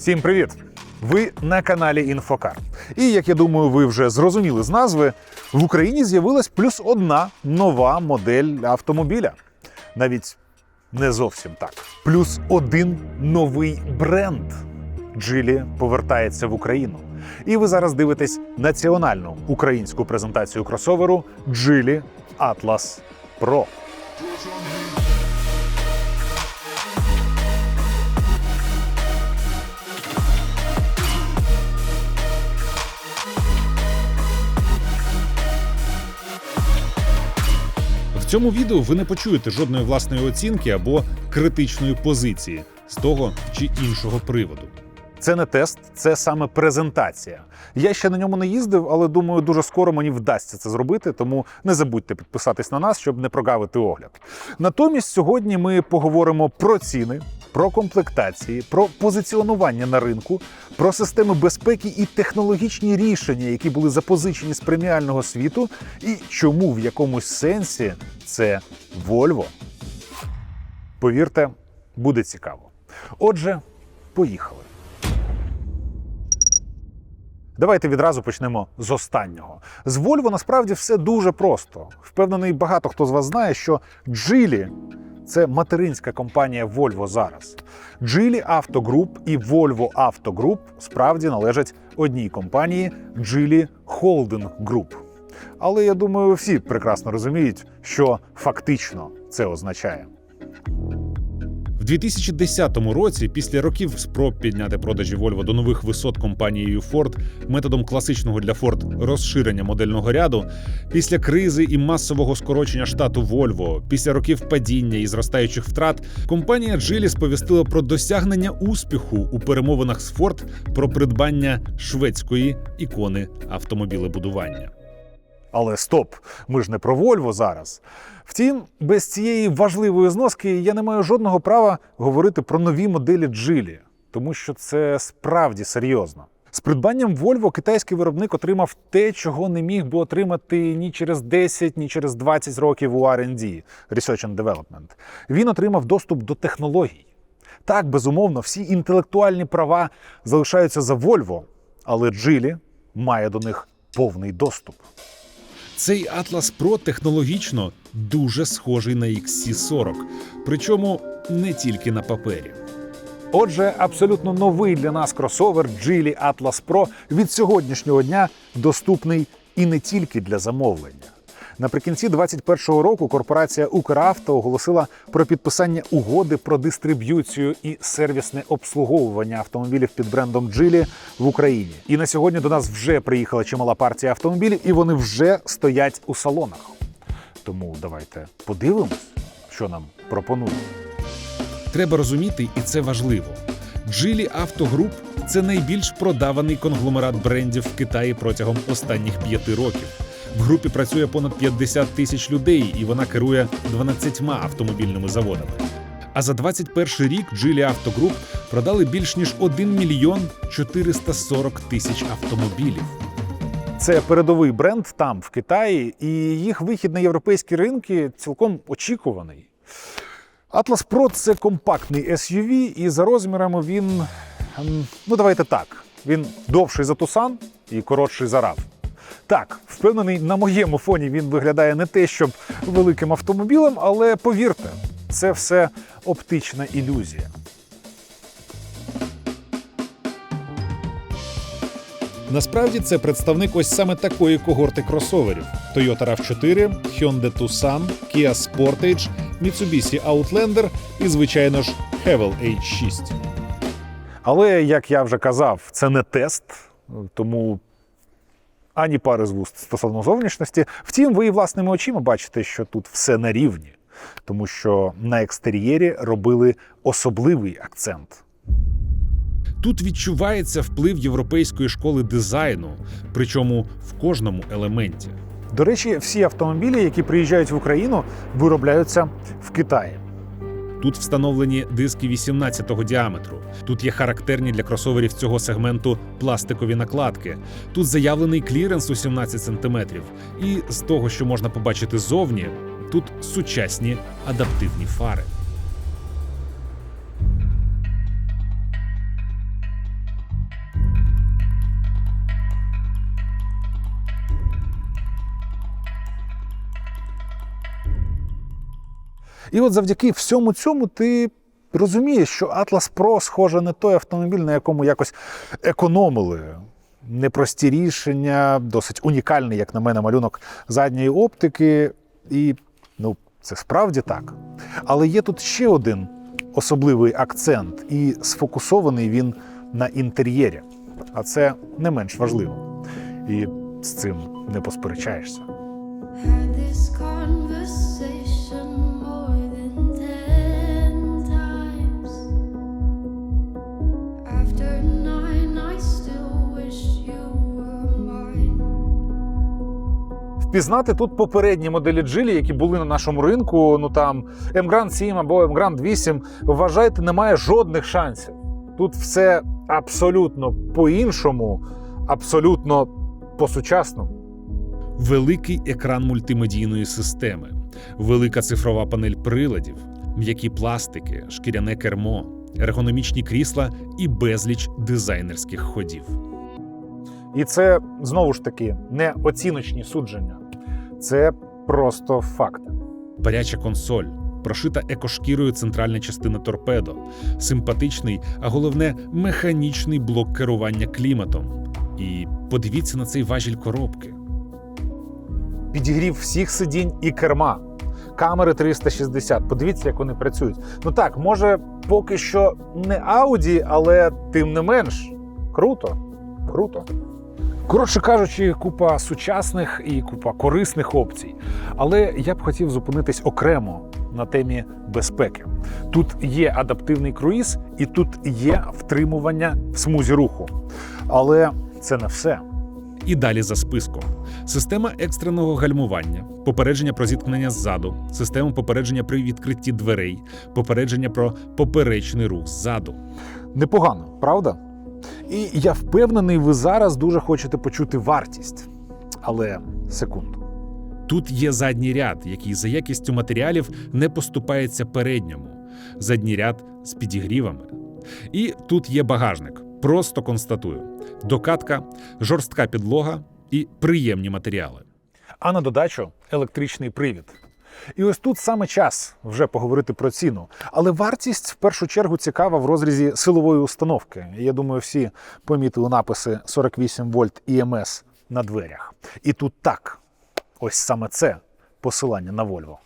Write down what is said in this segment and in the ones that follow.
Всім привіт! Ви на каналі Інфокар. І як я думаю, ви вже зрозуміли з назви, в Україні з'явилась плюс одна нова модель автомобіля. Навіть не зовсім так. Плюс один новий бренд. Джилі повертається в Україну. І ви зараз дивитесь національну українську презентацію кросоверу Джилі Atlas Pro. Цьому відео ви не почуєте жодної власної оцінки або критичної позиції з того чи іншого приводу. Це не тест, це саме презентація. Я ще на ньому не їздив, але думаю, дуже скоро мені вдасться це зробити, тому не забудьте підписатись на нас, щоб не прогавити огляд. Натомість сьогодні ми поговоримо про ціни, про комплектації, про позиціонування на ринку, про системи безпеки і технологічні рішення, які були запозичені з преміального світу, і чому в якомусь сенсі це Volvo. Повірте, буде цікаво. Отже, поїхали. Давайте відразу почнемо з останнього. З Volvo насправді все дуже просто. Впевнений, багато хто з вас знає, що Geely – це материнська компанія Volvo зараз. Auto Group і Auto Group справді належать одній компанії Geely Holding Group. Але я думаю, всі прекрасно розуміють, що фактично це означає. В 2010 році, після років спроб підняти продажі Volvo до нових висот компанією Ford методом класичного для Ford розширення модельного ряду, після кризи і масового скорочення штату Volvo, після років падіння і зростаючих втрат, компанія Geely сповістила про досягнення успіху у перемовинах з Ford про придбання шведської ікони автомобілебудування. Але стоп, ми ж не про Вольво зараз. Втім, без цієї важливої зноски я не маю жодного права говорити про нові моделі Джилі, тому що це справді серйозно. З придбанням Volvo китайський виробник отримав те, чого не міг би отримати ні через 10, ні через 20 років у R&D – Research and Development. Він отримав доступ до технологій. Так, безумовно, всі інтелектуальні права залишаються за Volvo, але Джилі має до них повний доступ. Цей Atlas Pro технологічно дуже схожий на XC40, причому не тільки на папері. Отже, абсолютно новий для нас кросовер Geely Atlas Pro від сьогоднішнього дня доступний і не тільки для замовлення. Наприкінці 2021 року корпорація Укравто оголосила про підписання угоди про дистриб'юцію і сервісне обслуговування автомобілів під брендом Geely в Україні. І на сьогодні до нас вже приїхала чимала партія автомобілів, і вони вже стоять у салонах. Тому давайте подивимось, що нам пропонують. Треба розуміти, і це важливо. Auto Group – це найбільш продаваний конгломерат брендів в Китаї протягом останніх п'яти років. В групі працює понад 50 тисяч людей, і вона керує 12 автомобільними заводами. А за 21 рік Auto Group продали більш ніж 1 мільйон 440 тисяч автомобілів. Це передовий бренд там, в Китаї, і їх вихід на європейські ринки цілком очікуваний. Atlas Pro це компактний SUV, і за розмірами він, ем, ну давайте так, він довший за Tucson і коротший за RAV. Так, впевнений, на моєму фоні він виглядає не те, щоб великим автомобілем, але повірте, це все оптична ілюзія. Насправді це представник ось саме такої когорти кросоверів: Toyota RAV4, Hyundai Tucson, Kia Sportage, Mitsubishi Outlander і, звичайно ж, Havel H6. Але, як я вже казав, це не тест, тому ані пари з вуст стосовно зовнішності. Втім, ви і власними очима бачите, що тут все на рівні, тому що на екстер'єрі робили особливий акцент. Тут відчувається вплив європейської школи дизайну, причому в кожному елементі. До речі, всі автомобілі, які приїжджають в Україну, виробляються в Китаї. Тут встановлені диски 18-го діаметру. Тут є характерні для кросоверів цього сегменту пластикові накладки. Тут заявлений кліренс у 17 см. І з того, що можна побачити зовні, тут сучасні адаптивні фари. І от завдяки всьому цьому ти розумієш, що Atlas Pro, схоже, не той автомобіль, на якому якось економили. Непрості рішення, досить унікальний, як на мене, малюнок задньої оптики. І ну, це справді так. Але є тут ще один особливий акцент, і сфокусований він на інтер'єрі. А це не менш важливо. І з цим не посперечаєшся. Впізнати тут попередні моделі джилі, які були на нашому ринку. Ну там Emgrand 7 або Emgrand 8, вважайте, немає жодних шансів. Тут все абсолютно по-іншому, абсолютно по-сучасному. великий екран мультимедійної системи, велика цифрова панель приладів, м'які пластики, шкіряне кермо, ергономічні крісла і безліч дизайнерських ходів. І це знову ж таки не оціночні судження, це просто факти. Паряча консоль, прошита екошкірою центральна частина торпедо, симпатичний, а головне механічний блок керування кліматом. І подивіться на цей важіль коробки. Підігрів всіх сидінь і керма. Камери 360. Подивіться, як вони працюють. Ну так, може, поки що не Audi, але тим не менш круто. Круто. Коротше кажучи, купа сучасних і купа корисних опцій. Але я б хотів зупинитись окремо на темі безпеки. Тут є адаптивний круїз, і тут є втримування в смузі руху. Але це не все. І далі за списком: система екстреного гальмування, попередження про зіткнення ззаду, система попередження при відкритті дверей, попередження про поперечний рух ззаду. Непогано, правда? І я впевнений, ви зараз дуже хочете почути вартість. Але секунду. Тут є задній ряд, який за якістю матеріалів не поступається передньому. Задній ряд з підігрівами. І тут є багажник. Просто констатую: докатка, жорстка підлога і приємні матеріали. А на додачу електричний привід. І ось тут саме час вже поговорити про ціну. Але вартість в першу чергу цікава в розрізі силової установки. Я думаю, всі помітили написи 48 вольт ІМС на дверях. І тут так, ось саме це посилання на Volvo.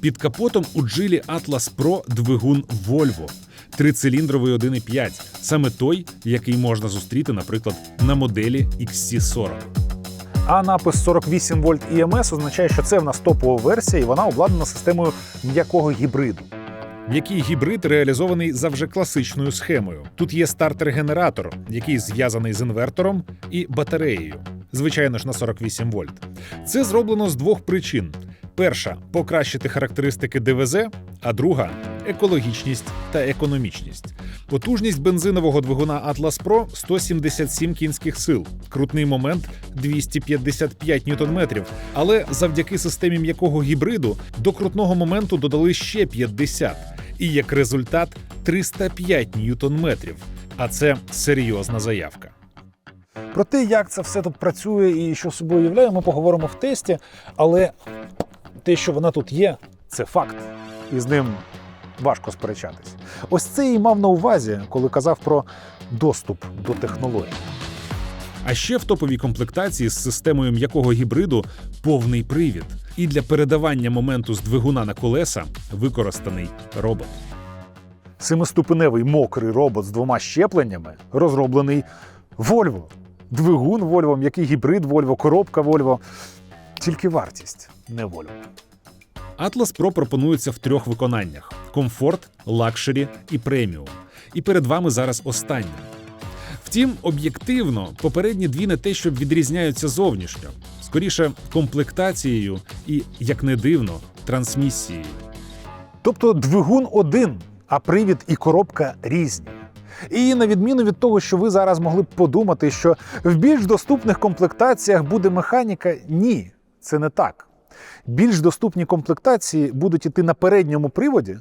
Під капотом у джилі Atlas Pro двигун Volvo. Трициліндровий 1,5, саме той, який можна зустріти, наприклад, на моделі XC40. А напис 48 вольт EMS означає, що це в нас топова версія, і вона обладнана системою м'якого гібриду. М'який гібрид реалізований за вже класичною схемою. Тут є стартер-генератор, який зв'язаний з інвертором і батареєю. Звичайно ж, на 48 вольт. Це зроблено з двох причин: перша покращити характеристики ДВЗ, а друга екологічність та економічність. Потужність бензинового двигуна Atlas Pro 177 кінських сил, крутний момент 255 ньютон-метрів. Але завдяки системі м'якого гібриду до крутного моменту додали ще 50. І як результат 305 ньютон-метрів. А це серйозна заявка. Про те, як це все тут працює і що собою являє, ми поговоримо в тесті. Але те, що вона тут є, це факт. І з ним важко сперечатись. Ось це і мав на увазі, коли казав про доступ до технологій. А ще в топовій комплектації з системою м'якого гібриду повний привід. І для передавання моменту з двигуна на колеса використаний робот. Семиступеневий мокрий робот з двома щепленнями розроблений Volvo. Двигун Volvo, м'який гібрид Volvo, коробка Volvo. Тільки вартість не Volvo. Atlas Pro пропонується в трьох виконаннях: комфорт, лакшері і преміум. І перед вами зараз останнє. Втім, об'єктивно, попередні дві не те, щоб відрізняються зовнішньо, скоріше комплектацією і, як не дивно, трансмісією. Тобто двигун один, а привід і коробка різні. І на відміну від того, що ви зараз могли б подумати, що в більш доступних комплектаціях буде механіка, ні, це не так. Більш доступні комплектації будуть іти на передньому приводі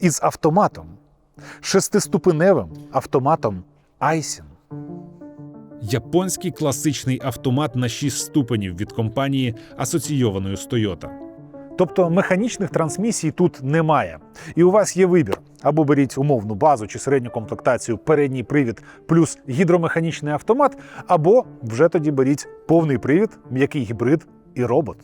із автоматом, шестиступеневим автоматом Aisin. Японський класичний автомат на 6 ступенів від компанії асоційованої з Toyota. Тобто механічних трансмісій тут немає. І у вас є вибір: або беріть умовну базу чи середню комплектацію, передній привід плюс гідромеханічний автомат, або вже тоді беріть повний привід, м'який гібрид і робот.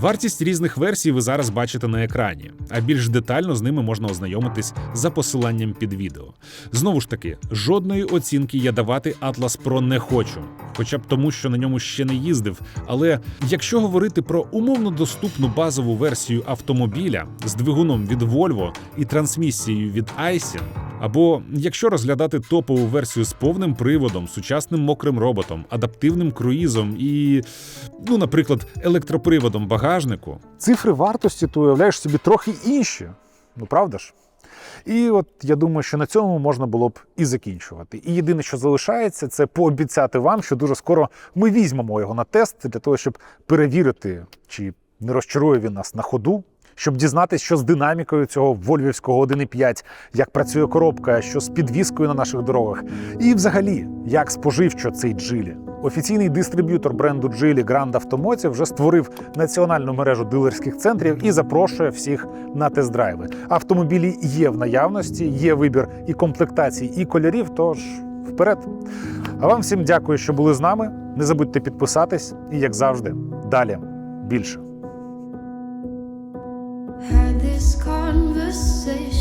Вартість різних версій ви зараз бачите на екрані, а більш детально з ними можна ознайомитись за посиланням під відео. Знову ж таки, жодної оцінки я давати Atlas Pro не хочу, хоча б тому, що на ньому ще не їздив. Але якщо говорити про умовно доступну базову версію автомобіля з двигуном від Volvo і трансмісією від Aisin, або якщо розглядати топову версію з повним приводом, сучасним мокрим роботом, адаптивним круїзом і, ну, наприклад, електроприводом багажнику, Цифри вартості ти уявляєш собі трохи інші. Ну правда ж? І от я думаю, що на цьому можна було б і закінчувати. І єдине, що залишається, це пообіцяти вам, що дуже скоро ми візьмемо його на тест для того, щоб перевірити, чи не розчарує він нас на ходу. Щоб дізнатися, що з динамікою цього вольвівського 1.5, як працює коробка, що з підвіскою на наших дорогах, і взагалі, як споживчо цей джилі. Офіційний дистриб'ютор бренду Geely Grand Automotive вже створив національну мережу дилерських центрів і запрошує всіх на тест-драйви. Автомобілі є в наявності, є вибір і комплектацій, і кольорів. Тож вперед. А вам всім дякую, що були з нами. Не забудьте підписатись і, як завжди, далі більше. This conversation